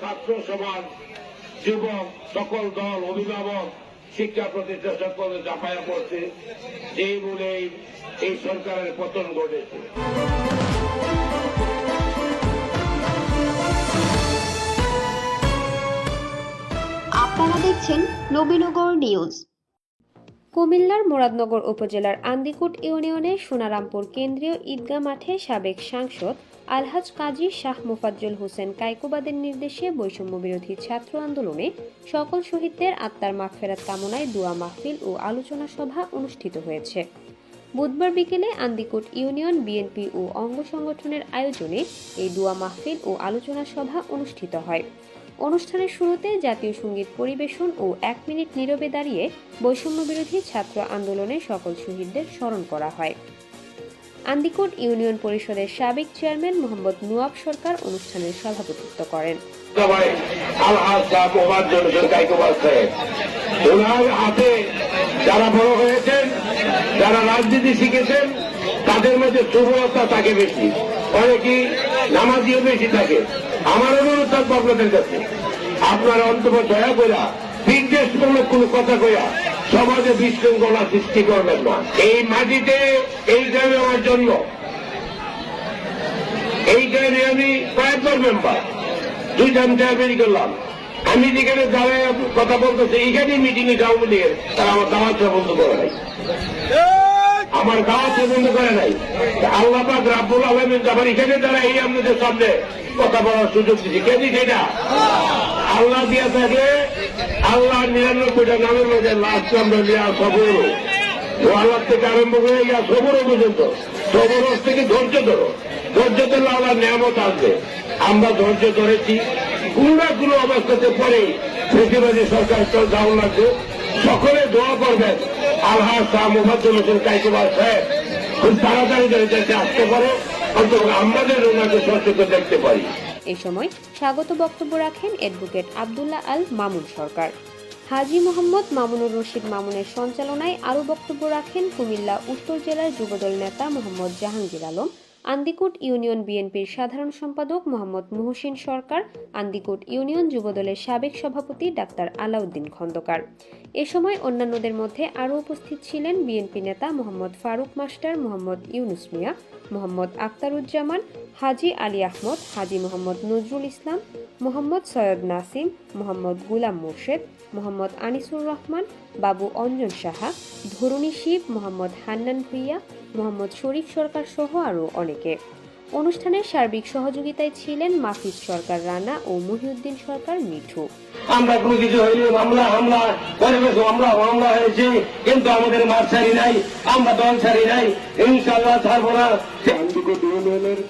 ছাত্র সমাজ যুবক সকল দল অভিভাবক শিক্ষা প্রতিষ্ঠান সকলে চাপায়া পড়ছে যেই বলেই এই সরকারের পতন ঘটেছে আপনারা দেখছেন নবীনগর নিউজ। কুমিল্লার মুরাদনগর উপজেলার আন্দিকুট ইউনিয়নের সোনারামপুর কেন্দ্রীয় ঈদগাহ মাঠে সাবেক সাংসদ আলহাজ কাজী শাহ মোফাজ্জল হোসেন কাইকুবাদের নির্দেশে বৈষম্য বিরোধী ছাত্র আন্দোলনে সকল শহীদদের আত্মার মাগফেরাত কামনায় দোয়া মাহফিল ও আলোচনা সভা অনুষ্ঠিত হয়েছে। বুধবার বিকেলে আন্দিকুট ইউনিয়ন বিএনপি ও অঙ্গ সংগঠনের আয়োজনে এই দোয়া মাহফিল ও আলোচনা সভা অনুষ্ঠিত হয়। অনুষ্ঠানের শুরুতে জাতীয় সংগীত পরিবেশন ও এক মিনিট নীরবে দাঁড়িয়ে বৈষম্য বিরোধী ছাত্র আন্দোলনে সকল শহীদদের স্মরণ করা হয়। আন্দিকোট ইউনিয়ন পরিষদের সাবেক চেয়ারম্যান মোহাম্মদ নুয়াব সরকার অনুষ্ঠানের সভাপতিত্ব করেন। হাতে যারা বড় হয়েছেন, যারা রাজনীতি শিখেছেন, তাদের মধ্যে দুর্বলতা থাকে বেশি। অনেকেই নামাজিও বেশি থাকে। আমার অনুরোধ আপনাদের কাছে। আপনারা অন্তত দয়া কইরা বিদ্বেষমূলক কোনো কথা কইয়া সমাজে বিশৃঙ্খলা সৃষ্টি করবেন না। এই মাটিতে, এই গ্রামে আমার জন্ম। এই গ্রামে আমি কয়েকবার মেম্বার দুইটা আমি চাকরি করলাম আমি যেখানে দাঁড়ায় কথা বলতেছি এইখানেই মিটিং এ আওয়ামী লীগের তারা আমার দাওয়াতটা বন্ধ করে নাই। আমার দাওয়াতটা বন্ধ করে নাই। আল্লাহ রাব্বুল আলমিন আমার এখানে দাঁড়া এই আপনাদের সামনে কথা বলার সুযোগ দিচ্ছি কে দিচ্ছে এটা? আল্লাহ দিয়া থাকে, আল্লাহ নিরানব্বইটা নামের মধ্যে লাস্ট আমরা নেওয়া ও আল্লাহ থেকে আরম্ভ করে গিয়া সবর পর্যন্ত। সবর থেকে ধৈর্য ধরো। ধৈর্য ধরলে আল্লাহ নিয়ামত আসবে। আমরা ধৈর্য ধরেছি। না কোনো অবস্থাতে পরে বেশিরভাগী সরকার চল যাওয়া লাগবে। সকলে দোয়া করবেন। আল্লাহ শাহ মুফাজ্জল হোসেন কাইকুবার সাহেব, খুব তাড়াতাড়ি দেশে আসতে পারে। এই সময় স্বাগত বক্তব্য রাখেন অ্যাডভোকেট আবদুল্লাহ আল মামুন সরকার। হাজি মোহাম্মদ মামুনুর রশিদ মামুনের সঞ্চালনায় আরও বক্তব্য রাখেন কুমিল্লা উত্তর জেলার যুবদল নেতা মোহাম্মদ জাহাঙ্গীর আলম। আন্দিকুট ইউনিয়ন বিএনপির সাধারণ সম্পাদক মোহাম্মদ মুহসিন সরকার, আন্দিকুট ইউনিয়ন যুবদলের সাবেক সভাপতি ডাক্তার আলাউদ্দিন খন্দকার। এ সময় অন্যান্যদের মধ্যে আরও উপস্থিত ছিলেন বিএনপি নেতা মোহাম্মদ ফারুক মাস্টার, মোহাম্মদ ইউনুস মিয়া, মোহাম্মদ আক্তারুজ্জামান হাজি আলী আহমদ, হাজি মোহাম্মদ নজরুল ইসলাম, মোহাম্মদ সৈয়দ নাসিম, মোহাম্মদ গুলাম মোর্শেদ, মোহাম্মদ আনিসুর রহমান, বাবু অঞ্জন সাহা ধরুণী শিব, মোহাম্মদ হান্নান ভুইয়া মোহাম্মদ শরীফ সরকার সহ আরও অনেকে। অনুষ্ঠানের সার্বিক সহযোগিতায় ছিলেন মাফিজ সরকার রানা ও মহিউদ্দিন সরকার মিঠু। আমরা কোনো কিছু হয়নি মামলা হামলা পরিবেশ মামলা মামলা হয়েছে কিন্তু আমাদের মার ছাড়ি নাই আমরা দল ছাড়ি নাই ইনশাল্লাহ ছাড়বো না। ইউনিয়নের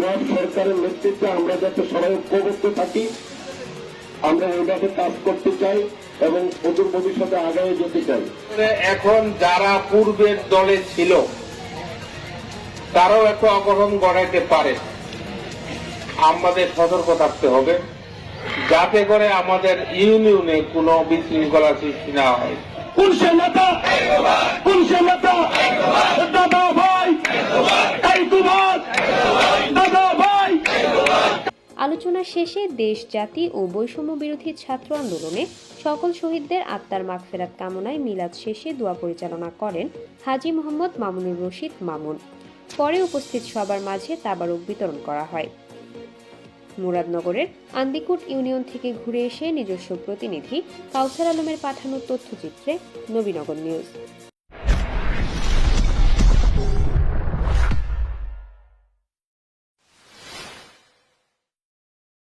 নব সরকারের নেতৃত্বে আমরা যাতে সবাই ঐক্যবদ্ধ থাকি আমরা এইভাবে কাজ করতে চাই এবং অদূর ভবিষ্যতে আগায় যেতে চাই। এখন যারা পূর্বের দলে ছিল তারাও একটু অগ্রহণ গড়াইতে পারে। আমাদের সতর্ক থাকতে হবে যাতে করে আমাদের ইউনিয়নে কোনো বিশৃঙ্খলা সৃষ্টি না হয়। কোন সে নেতা! কোন সে নেতা! দাদা ভাই! দাদা ভাই! আলোচনা শেষে দেশ জাতি ও বৈষম্য বিরোধী ছাত্র আন্দোলনে সকল শহীদদের আত্মার মাগফেরাত কামনায় মিলাদ শেষে দোয়া পরিচালনা করেন হাজি মোহাম্মদ মামুনুর রশিদ মামুন। পরে উপস্থিত সবার মাঝে তাবারক বিতরণ করা হয়। মুরাদনগরের আন্দিকুট ইউনিয়ন থেকে ঘুরে এসে নিজস্ব প্রতিনিধি কাউসার আলমের পাঠানো তথ্যচিত্রে নবীনগর নিউজ।